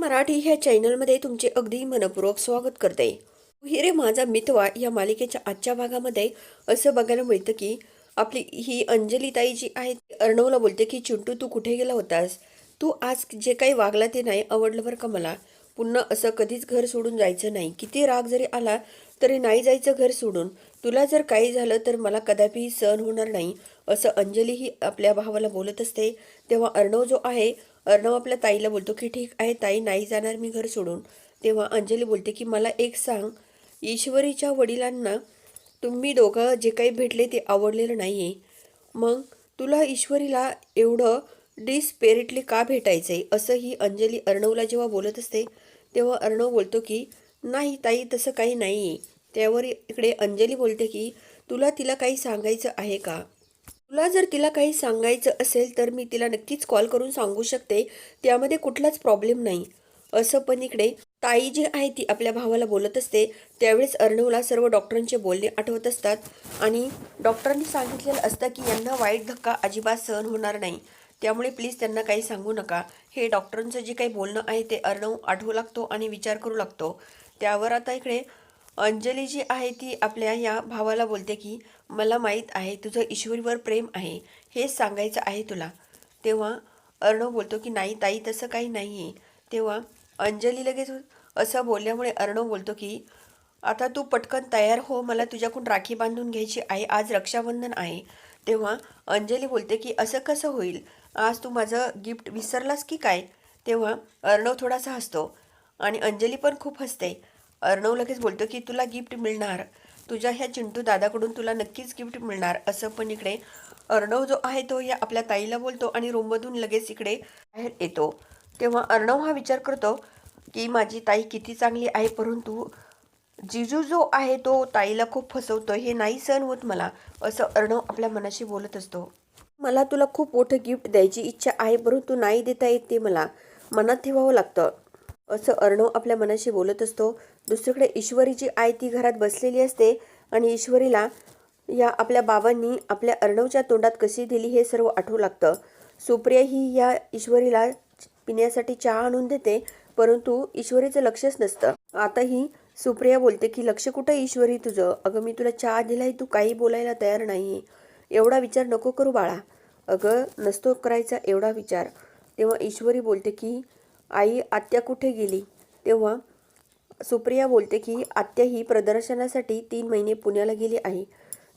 मराठी ह्या चॅनलमध्ये तुमचे अगदी मनपूर्वक स्वागत करते. हिरे माझा मितवा या मालिकेच्या आजच्या भागामध्ये असं बघायला मिळतं की आपली ही अंजली ताई जी आहे ती अर्णवला बोलते की चिंटू तू कुठे गेला होतास? तू आज जे काही वागला ते नाही आवडलं बरं का मला? पुन्हा असं कधीच घर सोडून जायचं नाही. किती राग जरी आला तरी नाही जायचं घर सोडून. तुला जर काही झालं तर मला कदापि सहन होणार नाही असं अंजली ही आपल्या भावाला बोलत असते. तेव्हा अर्णव जो आहे अर्णव आपल्या ताईला बोलतो की ठीक आहे ताई नाही जाणार मी घर सोडून. तेव्हा अंजली बोलते की मला एक सांग ईश्वरीच्या वडिलांना तुम्ही दोघं जे काही भेटले ते आवडलेलं नाही आहे मग तुला ईश्वरीला एवढं डिस्पेरिटली का भेटायचं आहे असं ही अंजली अर्णवला जेव्हा बोलत असते तेव्हा अर्णव बोलतो की नाही ताई तसं काही नाही आहे त्यावर इकडे अंजली बोलते की तुला तिला काही सांगायचं आहे का? तुला जर तिला काही सांगायचं असेल तर मी तिला नक्कीच कॉल करून सांगू शकते. त्यामध्ये कुठलाच प्रॉब्लेम नाही. असं पण इकडे ताई जी आहे ती आपल्या भावाला बोलत असते. त्यावेळेस अर्णवला सर्व डॉक्टरांचे बोलणे आठवत असतात. आणि डॉक्टरांनी सांगितलेलं असतं की यांना वाईट धक्का अजिबात सहन होणार नाही. त्यामुळे प्लीज त्यांना काही सांगू नका. हे डॉक्टरांचं जे काही बोलणं आहे ते अर्णव आठवू लागतो आणि विचार करू लागतो. त्यावर आता इकडे अंजली जी आहे ती आपल्या या भावाला बोलते की मला माहीत आहे तुझं ईश्वरीवर प्रेम आहे. हेच सांगायचं आहे तुला. तेव्हा अर्णव बोलतो की नाही ताई तसं काही नाही आहे तेव्हा अंजली लगेच असं बोलल्यामुळे अर्णव बोलतो की आता तू पटकन तयार हो मला तुझ्याकडून राखी बांधून घ्यायची आहे आज रक्षाबंधन आहे. तेव्हा अंजली बोलते की असं कसं होईल? आज तू माझं गिफ्ट विसरलास की काय? तेव्हा अर्णव थोडासा हसतो आणि अंजली पण खूप हसते. अर्णव लगेच बोलतो की तुला गिफ्ट मिळणार. तुझ्या ह्या चिंटू दादाकडून तुला नक्कीच गिफ्ट मिळणार. असं पण इकडे अर्णव जो आहे तो या आपल्या ताईला बोलतो आणि रूममधून लगेच इकडे बाहेर येतो. तेव्हा अर्णव हा विचार करतो की माझी ताई किती चांगली आहे परंतु जिजू जो आहे तो ताईला खूप फसवतो हे नाही सहन होत मला. असं अर्णव आपल्या मनाशी बोलत असतो. मला तुला खूप मोठं गिफ्ट द्यायची इच्छा आहे परंतु नाही देता येत ते मला. मनात ठेवावं लागतं. असं अर्णव आपल्या मनाशी बोलत असतो. दुसरीकडे ईश्वरीची आई ती घरात बसलेली असते आणि ईश्वरीला या आपल्या बाबांनी आपल्या अर्णवच्या तोंडात कशी दिली हे सर्व आठवू लागतं. सुप्रिया ही या ईश्वरीला पिण्यासाठी चहा आणून देते परंतु ईश्वरीचं लक्षच नसतं. आता ही सुप्रिया बोलते की लक्ष कुठं ईश्वरी तुझं? अगं मी तुला चहा दिलाय तू काही बोलायला तयार नाही एवढा विचार नको करू बाळा. अगं नसतो करायचा एवढा विचार. तेव्हा ईश्वरी बोलते की आई आत्या कुठे गेली? तेव्हा सुप्रिया बोलते की आत्या ही प्रदर्शनासाठी तीन महिने पुण्याला गेली आहे.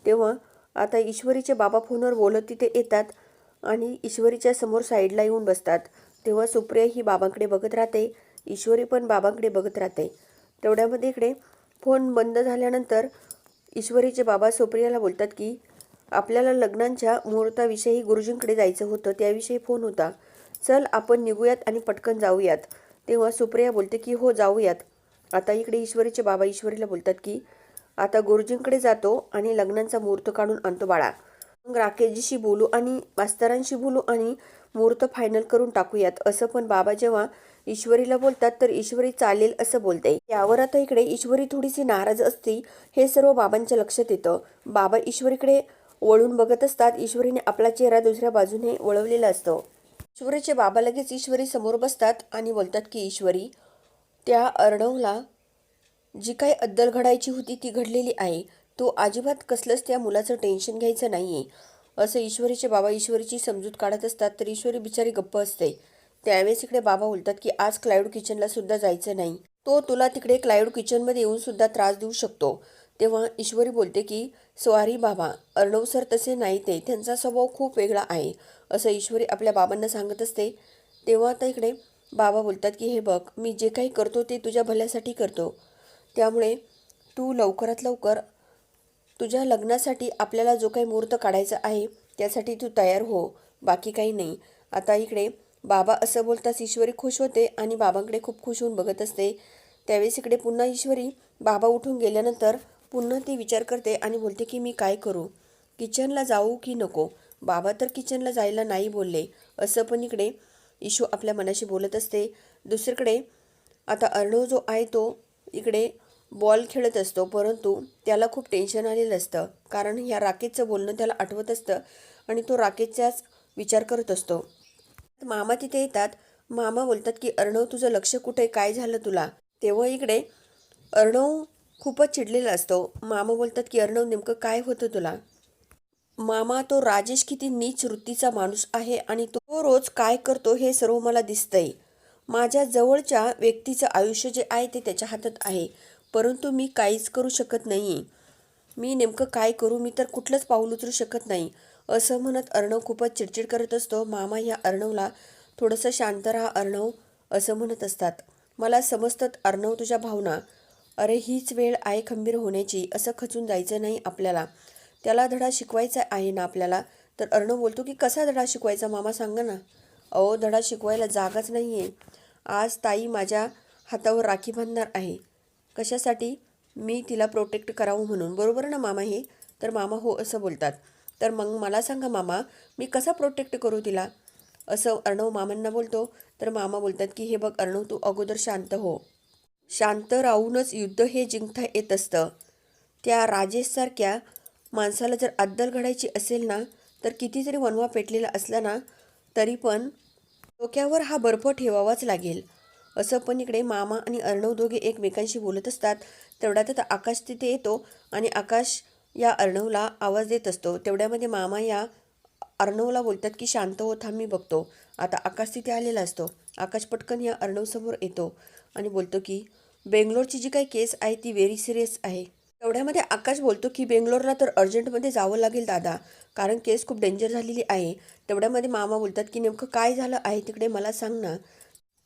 तेव्हा आता ईश्वरीचे बाबा फोनवर बोलत तिथे येतात आणि ईश्वरीच्या समोर साईडला येऊन बसतात. तेव्हा सुप्रिया ही बाबांकडे बघत राहते. ईश्वरी पण बाबांकडे बघत राहते. तेवढ्यामध्ये इकडे फोन बंद झाल्यानंतर ईश्वरीचे बाबा सुप्रियाला बोलतात की आपल्याला लग्नांच्या मुहूर्ताविषयी गुरुजींकडे जायचं होतं त्याविषयी फोन होता. चल आपण निघूयात आणि पटकन जाऊयात. तेव्हा सुप्रिया बोलते की हो जाऊयात. आता इकडे ईश्वरीचे बाबा ईश्वरीला बोलतात की आता गुरुजींकडे जातो आणि लग्नांचा मुहूर्त काढून आणतो बाळा. मग राकेशजीशी बोलू आणि मास्तरांशी बोलू आणि मुहूर्त फायनल करून टाकूयात. असं पण बाबा जेव्हा ईश्वरीला बोलतात तर ईश्वरी चालेल असं बोलते. यावर आता इकडे ईश्वरी थोडीशी नाराज असती हे सर्व बाबांच्या लक्षात येतं. बाबा ईश्वरीकडे वळून बघत असतात ईश्वरीने आपला चेहरा दुसऱ्या बाजूने वळवलेला असतो. ईश्वरीचे बाबा लगेच ईश्वरी समोर बसतात आणि बोलतात की ईश्वरी त्या अर्णवला जी काही अद्दल घडायची होती ती घडलेली आहे. तो अजिबात कसलंच त्या मुलाचं टेन्शन घ्यायचं नाही आहे असं ईश्वरीचे बाबा ईश्वरीची समजूत काढत असतात तर ईश्वरी बिचारी गप्प असते. त्यावेळेस इकडे बाबा बोलतात की आज क्लाउड किचनला सुद्धा जायचं नाही. तो तुला तिकडे क्लाउड किचनमध्ये येऊन सुद्धा त्रास देऊ शकतो. तेव्हा ईश्वरी बोलते की स्वारी बाबा अर्णव सर तसे नाही ते. त्यांचा स्वभाव खूप वेगळा आहे असं ईश्वरी आपल्या बाबांना सांगत असते. तेव्हा आता इकडे बाबा बोलतात की हे बघ मी जे काही करतो ते तुझ्या भल्यासाठी करतो. त्यामुळे तू लवकरात लवकर तुझ्या लग्नासाठी आपल्याला जो काही मुहूर्त काढायचा आहे त्यासाठी तू तयार हो. बाकी काही नाही. आता इकडे बाबा असं बोलताच ईश्वरी खुश होते आणि बाबांकडे खूप खुश होऊन बघत असते. त्यावेळेस इकडे पुन्हा ईश्वरी बाबा उठून गेल्यानंतर पुन्हा ती विचार करते आणि बोलते की मी काय करू? किचनला जाऊ की नको? बाबा तर किचनला जायला नाही बोलले. असं पण इकडे इशू आपल्या मनाशी बोलत असते. दुसरीकडे आता अर्णव जो आहे तो इकडे बॉल खेळत असतो. परंतु त्याला खूप टेन्शन आलेलं असतं. कारण ह्या राकेशचं बोलणं त्याला आठवत असतं आणि तो राकेशचाच विचार करत असतो. मामा तिथे येतात. मामा बोलतात की अर्णव तुझं लक्ष कुठे? काय झालं तुला? तेव्हा इकडे अर्णव खूपच चिडलेला असतो. मामा बोलतात की अर्णव नेमकं काय होतं तुला? मामा तो राजेश किती नीच वृत्तीचा माणूस आहे आणि तो रोज काय करतो हे सर्व मला दिसतंय. माझ्या जवळच्या व्यक्तीचं आयुष्य जे आहे ते त्याच्या हातात आहे परंतु मी काहीच करू शकत नाही मी नेमकं काय करू? मी तर कुठलंच पाऊल उचलू शकत नाही. असं म्हणत अर्णव खूपच चिडचिड करत असतो. मामा ह्या अर्णवला थोडंसं शांत राहा अर्णव असं म्हणत असतात. मला समजतात अर्णव तुझ्या भावना. अरे हीच वेळ आहे खंबीर होण्याची असं खचून जायचं नाही आपल्याला. त्याला धडा शिकवायचा आहे ना आपल्याला? तर अर्णव बोलतो की कसा धडा शिकवायचा मामा सांगा ना. अहो धडा शिकवायला जागाच नाही आहे आज ताई माझ्या हातावर राखी बांधणार आहे. कशासाठी? मी तिला प्रोटेक्ट करावं म्हणून. बरोबर ना मामा हे? तर मामा हो असं बोलतात. तर मग मला सांगा मामा मी कसा प्रोटेक्ट करू तिला? असं अर्णव मामांना बोलतो. तर मामा बोलतात की हे बघ अर्णव तू अगोदर शांत हो. शांत राहूनच युद्ध हे जिंकता येत असतं. त्या राजेशसारख्या माणसाला जर अद्दल घडायची असेल ना तर किती जरी वनवा पेटलेला असला ना तरी पण डोक्यावर हा बर्फ ठेवावाच लागेल. असं पण इकडे मामा आणि अर्णव दोघे एकमेकांशी बोलत असतात. तेवढ्यात आता आकाश तिथे येतो आणि आकाश या अर्णवला आवाज देत असतो. तेवढ्यामध्ये मामा या अर्णवला बोलतात की शांत हो थांब मी बघतो. आता आकाश तिथे आलेला असतो. आकाश पटकन या अर्णवसमोर येतो आणि बोलतो की बेंगलोरची जी काही केस आहे ती व्हेरी सिरियस आहे. तेवढ्यामध्ये आकाश बोलतो की बेंगलोरला तर अर्जंटमध्ये जावं लागेल दादा कारण केस खूप डेंजर झालेली आहे. तेवढ्यामध्ये मामा बोलतात की नेमकं काय झालं आहे तिकडे मला सांग ना.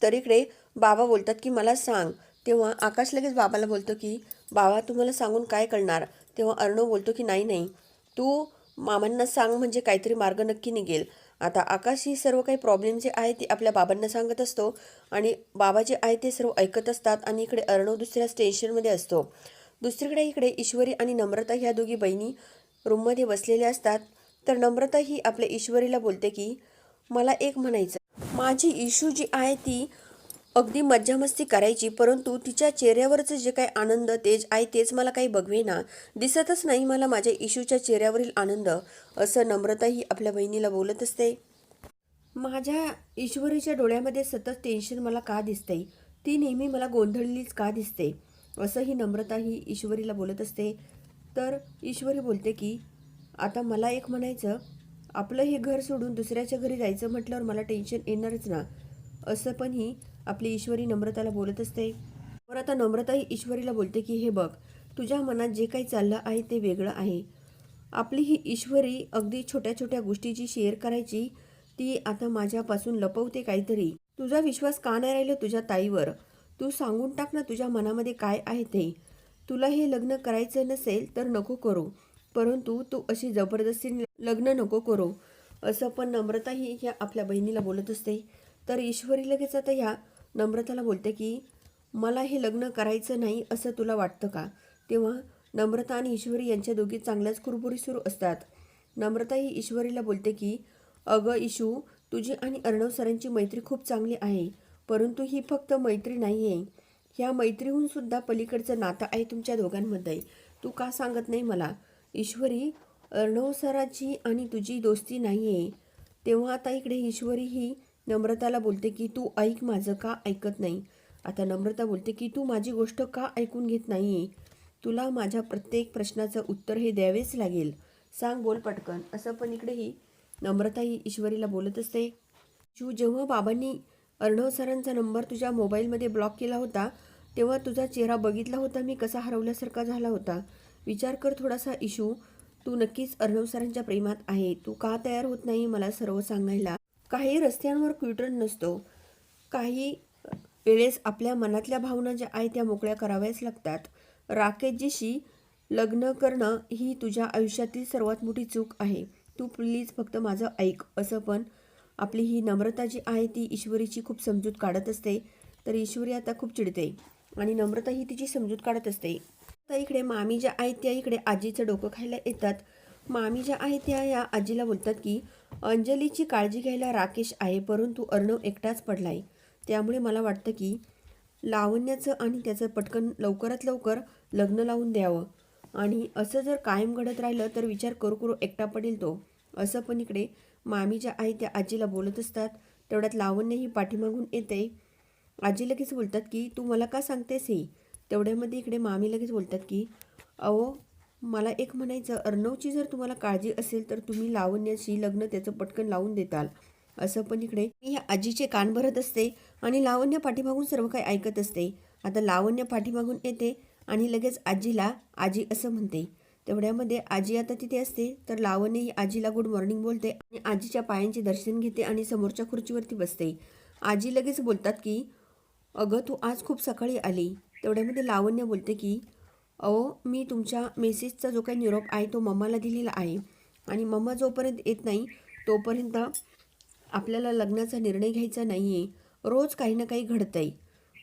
तर इकडे बाबा बोलतात की मला सांग. तेव्हा आकाश लगेच बाबाला बोलतो की बाबा तुम्हाला सांगून काय करणार? तेव्हा अर्णव बोलतो की नाही नाही. तू मामांना सांग म्हणजे काहीतरी मार्ग नक्की निघेल. आता आकाश ही सर्व काही प्रॉब्लेम जे आहे ते आपल्या बाबांना सांगत असतो आणि बाबा जे आहे ते सर्व ऐकत असतात आणि इकडे अर्णव दुसऱ्याच टेन्शनमध्ये असतो. दुसरीकडे इकडे ईश्वरी आणि नम्रता ह्या दोघी बहिणी रूममध्ये बसलेल्या असतात. तर नम्रता ही आपल्या ईश्वरीला बोलते की मला एक म्हणायचं माझी इशू जी आहे ती अगदी मज्जामस्ती करायची परंतु तिच्या चेहऱ्यावरचं जे काही आनंद तेज आहे तेच मला काही बघवेना. दिसतच नाही मला माझ्या इशूच्या चेहऱ्यावरील आनंद असं नम्रता ही आपल्या बहिणीला बोलत असते. माझ्या ईश्वरीच्या डोळ्यामध्ये सतत टेन्शन मला का दिसते ती नेहमी मला गोंधळलीच का दिसते? असं ही नम्रता ही ईश्वरीला बोलत असते. तर ईश्वरी बोलते की आता मला एक म्हणायचं आपलं हे घर सोडून दुसऱ्याच्या घरी जायचं म्हटल्यावर मला टेन्शन येणारच ना. असं पण ही आपली ईश्वरी नम्रताला बोलत असते. तर आता नम्रताही ईश्वरीला बोलते की हे बघ तुझ्या मनात जे काही चाललं आहे ते वेगळं आहे. आपली ही ईश्वरी अगदी छोट्या छोट्या गोष्टीची शेअर करायची ती आता माझ्यापासून लपवते काहीतरी. तुझा विश्वास का नाही राहिलं तुझ्या ताईवर? तू सांगून टाक ना तुझ्या मनामध्ये काय आहे ते. तुला हे लग्न करायचं नसेल तर नको करू. परंतु तू अशी जबरदस्तीने लग्न नको करू. असं पण नम्रता ही ह्या आपल्या बहिणीला बोलत असते. तर ईश्वरी लगेच आता ह्या नम्रताला बोलते की मला हे लग्न करायचं नाही असं तुला वाटतं का? तेव्हा नम्रता आणि ईश्वरी यांच्या दोघी चांगल्याच कुरबुरी सुरू असतात. नम्रता ही ईश्वरीला बोलते की अगं इशू तुझी आणि अर्णव सरांची मैत्री खूप चांगली आहे परंतु ही फक्त मैत्री नाही आहे ह्या मैत्रीहून सुद्धा पलीकडचं नातं आहे तुमच्या दोघांमध्ये. तू का सांगत नाही मला? ईश्वरी अर्णव सराची आणि तुझी दोस्ती नाही आहे तेव्हा आता इकडे ईश्वरी ही नम्रताला बोलते की तू ऐक माझं का ऐकत नाही? आता नम्रता बोलते की तू माझी गोष्ट का ऐकून घेत नाही? आहे तुला माझ्या प्रत्येक प्रश्नाचं उत्तर हे द्यावेच लागेल. सांग बोल पटकन. असं पण इकडेही नम्रता ही ईश्वरीला बोलत असते. शिव जेव्हा बाबांनी अर्णव सरांचा नंबर तुझ्या मोबाईलमध्ये ब्लॉक केला होता तेव्हा तुझा चेहरा बघितला होता मी कसा हरवल्यासारखा झाला होता. विचार कर थोडासा इशू. तू नक्कीच अर्णव सरांच्या प्रेमात आहे. तू का तयार होत नाही मला सर्व सांगायला? काही रस्त्यांवर क्विटर नसतो. काही वेळेस आपल्या मनातल्या भावना ज्या आहेत त्या मोकळ्या कराव्याच लागतात. राकेशजीशी लग्न करणं ही तुझ्या आयुष्यातील सर्वात मोठी चूक आहे. तू प्लीज फक्त माझं ऐक असं पण. आपली ही नम्रता जी आहे ती ईश्वरीची खूप समजूत काढत असते. तर ईश्वरी आता खूप चिडते आणि नम्रता ही तिची समजूत काढत असते. आता इकडे मामी ज्या आहेत त्या इकडे आजीचं डोकं खायला येतात. मामी ज्या आहेत त्या या आजीला बोलतात की अंजलीची काळजी घ्यायला राकेश आहे परंतु अर्णव एकटाच पडला आहे त्यामुळे मला वाटतं की लावण्याचं आणि त्याचं पटकन लवकरात लवकर लग्न लावून द्यावं. आणि असं जर कायम घडत राहिलं तर विचार करू करू एकटा पडेल तो. असं पण इकडे मामी ज्या आहे त्या आजीला बोलत असतात. तेवढ्यात लावण्य ही पाठीमागून येते. आजी लगेच बोलतात की तू मला का सांगतेस ही? तेवढ्यामध्ये इकडे मामी लगेच बोलतात की अहो मला एक म्हणायचं अर्णवची जर तुम्हाला काळजी असेल तर तुम्ही लावण्याशी लग्न त्याचं पटकन लावून देताल. असं पण इकडे. मी ह्या आजीचे कान भरत असते आणि लावण्य पाठीमागून सर्व काही ऐकत असते. आता लावण्य पाठीमागून येते आणि लगेच आजीला आजी असं म्हणते. तेवढ्यामध्ये आजी आता तिथे असते तर लावण्य ही आजीला गुड मॉर्निंग बोलते आणि आजीच्या पायांचे दर्शन घेते आणि समोरच्या खुर्चीवरती बसते. आजी लगेच बोलतात की अगं तू आज खूप सकाळी आली. तेवढ्यामध्ये लावण्य बोलते की अहो मी तुमच्या मेसेजचा जो काही निरोप आहे तो मम्माला दिलेला आहे. आणि मम्मा जोपर्यंत येत नाही तोपर्यंत आपल्याला लग्नाचा निर्णय घ्यायचा नाही आहे रोज काही ना काही घडतं आहे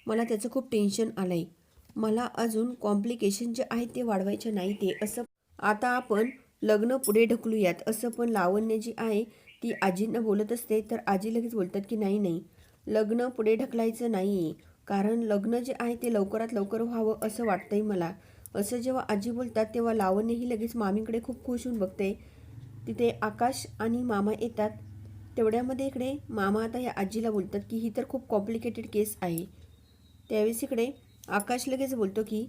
मला त्याचं खूप टेन्शन आलं आहे मला अजून कॉम्प्लिकेशन जे आहे ते वाढवायचे नाही ते असं आता आपण लग्न पुढे ढकलूयात असं पण लावण्य जी आहे ती आजींना बोलत असते तर आजी लगेच बोलतात की नाही नाही लग्न पुढे ढकलायचं नाही आहे कारण लग्न जे आहे ते लवकरात लवकर व्हावं असं वाटतंय मला. असं जेव्हा आजी बोलतात तेव्हा लावण्यही लगेच मामीकडे खूप खुश होऊन बघते. तिथे आकाश आणि मामा येतात. तेवढ्यामध्ये इकडे मामा आता या आजीला बोलतात की ही तर खूप कॉम्प्लिकेटेड केस आहे. त्यावेळेस इकडे आकाश लगेच बोलतो की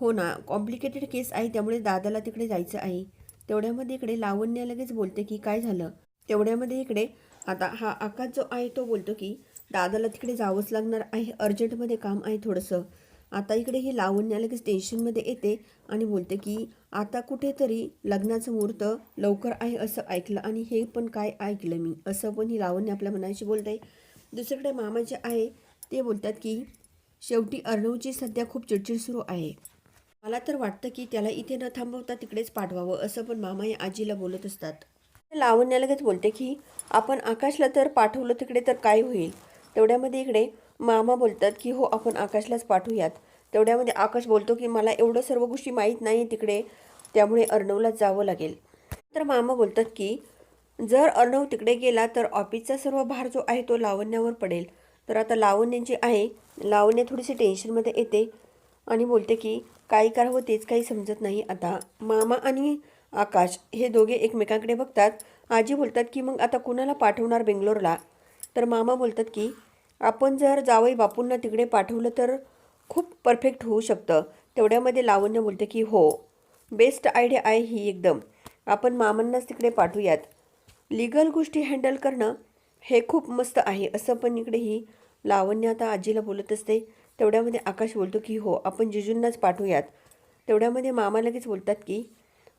हो ना कॉम्प्लिकेटेड केस आहे त्यामुळे दादाला तिकडे जायचं आहे. तेवढ्यामध्ये इकडे लावण्य लगेच बोलते की काय झालं? तेवढ्यामध्ये इकडे आता हा आकाश जो आहे तो बोलतो की दादाला तिकडे जावंच लागणार आहे अर्जंटमध्ये काम आहे थोडंसं. आता इकडे ही लावण्या लगेच टेन्शनमध्ये येते आणि बोलते की आता कुठेतरी लग्नाचं मुहूर्त लवकर आहे असं ऐकलं आणि हे पण काय ऐकलं मी? असं पण ही लावण्य आपल्या मनाशी बोलते. दुसरीकडे मामा जे आहे ते बोलतात की शेवटी अर्णवची सध्या खूप चिडचिड सुरू आहे. मला तर वाटतं की त्याला इथे न थांबवता तिकडेच पाठवावं असं पण मामा या आजीला बोलत असतात. लावण्या लगेच बोलते की आपण आकाशला तर पाठवलं तिकडे तर काय होईल? तेवढ्यामध्ये इकडे मामा बोलतात की हो आपण आकाशलाच पाठवूयात. तेवढ्यामध्ये आकाश बोलतो की मला एवढं सर्व गोष्टी माहीत नाही तिकडे. त्यामुळे अर्णवला जावं लागेल. तर मामा बोलतात की जर अर्णव तिकडे गेला तर ऑफिसचा सर्व भार जो आहे तो लावण्यावर पडेल. तर आता लावण्यांची आहे लावण्य थोडीशी टेन्शनमध्ये येते आणि बोलते की काय करावं हो, तेच काही समजत नाही आता. मामा आणि आकाश हे दोघे एकमेकांकडे बघतात. आजी बोलतात की मग आता कुणाला पाठवणार बेंगलोरला? तर मामा बोलतात की आपण जर जावई बापूंना तिकडे पाठवलं तर खूप परफेक्ट होऊ शकतं. तेवढ्यामध्ये लावण्य बोलते की हो बेस्ट आयडिया आहे ही एकदम. आपण मामांनाच तिकडे पाठवूयात. लिगल गोष्टी हँडल करणं हे खूप मस्त आहे. असं पण इकडे ही लावण्य आता आजीला बोलत असते. तेवढ्यामध्ये आकाश बोलतो की हो आपण जिजूंनाच पाठवूयात. तेवढ्यामध्ये मामा लगेच बोलतात की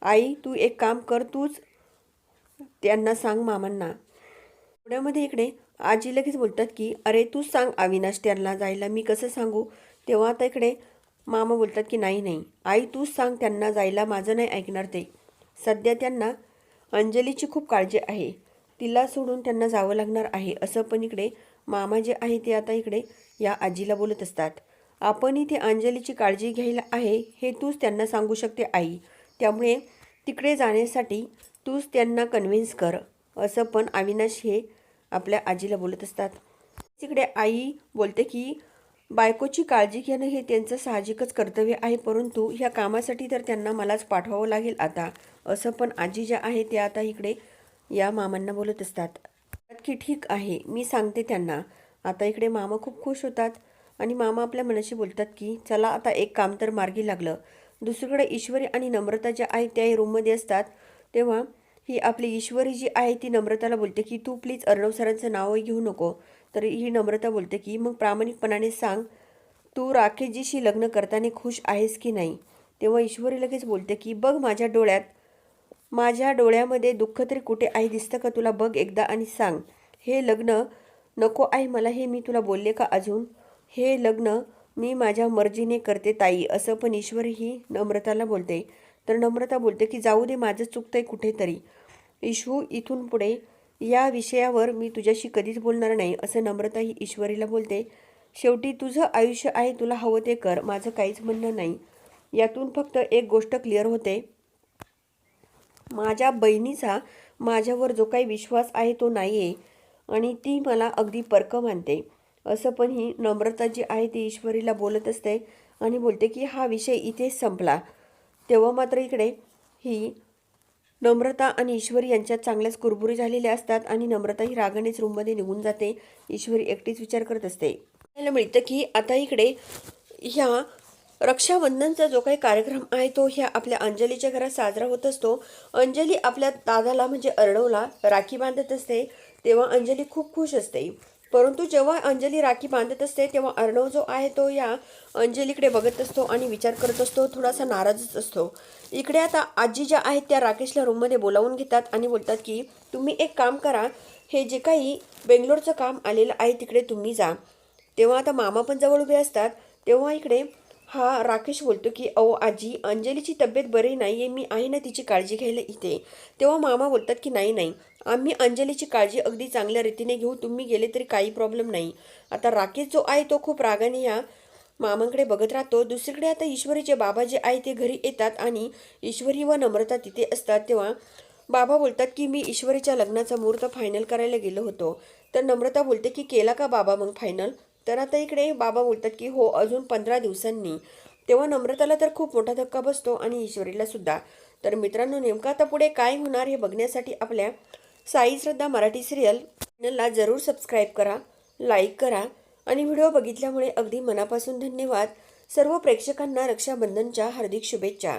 आई तू एक काम कर तूच त्यांना सांग मामांना. तेवढ्यामध्ये इकडे आजी लगेच बोलतात की अरे तूच सांग अविनाश त्यांना जायला मी कसं सांगू? तेव्हा आता इकडे मामा बोलतात की नाही नाही आई तूच सांग त्यांना जायला माझं नाही ऐकणार ते. सध्या त्यांना अंजलीची खूप काळजी आहे. तिला सोडून त्यांना जावं लागणार आहे. असं पण इकडे मामा जे आहे ते आता इकडे या आजीला बोलत असतात. आपण इथे अंजलीची काळजी घ्यायला आहे हे तूच त्यांना सांगू शकते आई. त्यामुळे तिकडे जाण्यासाठी तूच त्यांना कन्व्हिन्स कर. असं पण अविनाश हे आपल्या आजीला बोलत असतात. तिकडे आई बोलते की बायकोची काळजी घेणं हे त्यांचं साहजिकच कर्तव्य आहे परंतु ह्या कामासाठी तर त्यांना मलाच पाठवावं लागेल आता. असं पण आजी ज्या आहे त्या आता इकडे या मामांना बोलत असतात. की ठीक आहे मी सांगते त्यांना. आता इकडे मामा खूप खुश होतात आणि मामा आपल्या मनाशी बोलतात की चला आता एक काम तर मार्गी लागलं. दुसरीकडे ईश्वरी आणि नम्रता ज्या आहेत त्याही रूममध्ये असतात. तेव्हा ही आपली ईश्वरी जी आहे ती नम्रताला बोलते की तू प्लीज अर्णव सरांचं नाव घेऊ नको. तर ही नम्रता बोलते की मग प्रामाणिकपणाने सांग तू राकेशजीशी लग्न करताना खुश आहेस की नाही? तेव्हा ईश्वरी लगेच बोलते की बघ माझ्या डोळ्यात माझ्या डोळ्यामध्ये दुःख तरी कुठे आहे दिसतं का तुला? बघ एकदा आणि सांग. हे लग्न नको आहे मला हे मी तुला बोलले का अजून? हे लग्न मी माझ्या मर्जीने करते ताई. असं पण ईश्वर ही नम्रताला बोलते. तर नम्रता बोलते की जाऊ दे माझं चुकतंय कुठेतरी. ईशू इथून पुढे या विषयावर मी तुझ्याशी कधीच बोलणार नाही असं नम्रता ही ईश्वरीला बोलते. शेवटी तुझं आयुष्य आहे तुला हवं ते कर माझं काहीच म्हणणं नाही. यातून फक्त एक गोष्ट क्लिअर होते. माझ्या बहिणीचा माझ्यावर जो काही विश्वास आहे तो नाही आहे आणि ती मला अगदी परक मानते. असं पण ही नम्रता जी आहे ती ईश्वरीला बोलत असते आणि बोलते की हा विषय इथेच संपला. तेव्हा मात्र इकडे ही नम्रता आणि ईश्वरी यांच्यात चांगल्याच कुरबुरी झालेल्या असतात आणि नम्रता ही रागानेच रूममध्ये निघून जाते. ईश्वरी एकटीच विचार करत असते. आपल्याला मिळतं की आता इकडे ह्या रक्षाबंधनचा जो काही कार्यक्रम आहे तो ह्या आपल्या अंजलीच्या घरात साजरा होत असतो. अंजली आपल्या दादाला म्हणजे अर्णवला राखी बांधत असते. तेव्हा अंजली खूप खुश असते. परंतु जेव्हा अंजली राखी बांधत असते तेव्हा अर्णव जो आहे तो या अंजलीकडे बघत असतो आणि विचार करत असतो थोडासा नाराजच असतो. इकडे आता आजी ज्या आहेत त्या राकेशला रूममध्ये बोलावून घेतात आणि बोलतात की तुम्ही एक काम करा हे जे काही बेंगलोरचं काम आलेलं आहे तिकडे तुम्ही जा. तेव्हा आता मामा पण जवळ उभे असतात तेव्हा इकडे हा राकेश बोलतो की अहो आजी अंजलीची तब्येत बरी नाही आहे मी आहे ना तिची काळजी घ्यायला इथे. तेव्हा मामा बोलतात की नाही नाही आम्ही अंजलीची काळजी अगदी चांगल्या रीतीने घेऊ तुम्ही गेले तरी काही प्रॉब्लेम नाही. आता राकेश जो आहे तो खूप रागाने या मामांकडे बघत राहतो. दुसरीकडे आता ईश्वरीचे बाबा जे आहे ते घरी येतात आणि ईश्वरी व नम्रता तिथे असतात. तेव्हा बाबा बोलतात की मी ईश्वरीच्या लग्नाचा मुहूर्त फायनल करायला गेलो होतो. तर नम्रता बोलते की केला का बाबा मग फायनल तर आता इकडे बाबा बोलतात की हो अजून पंधरा दिवसांनी. तेव्हा नम्रताला तर खूप मोठा धक्का बसतो आणि ईश्वरीला सुद्धा. तर मित्रांनो नेमकं आता पुढे काय होणार हे बघण्यासाठी आपल्या साई श्रद्धा मराठी सिरियल चॅनलला जरूर सबस्क्राईब करा लाईक करा आणि व्हिडिओ बघितल्यामुळे अगदी मनापासून धन्यवाद. सर्व प्रेक्षकांना रक्षाबंधनच्या हार्दिक शुभेच्छा.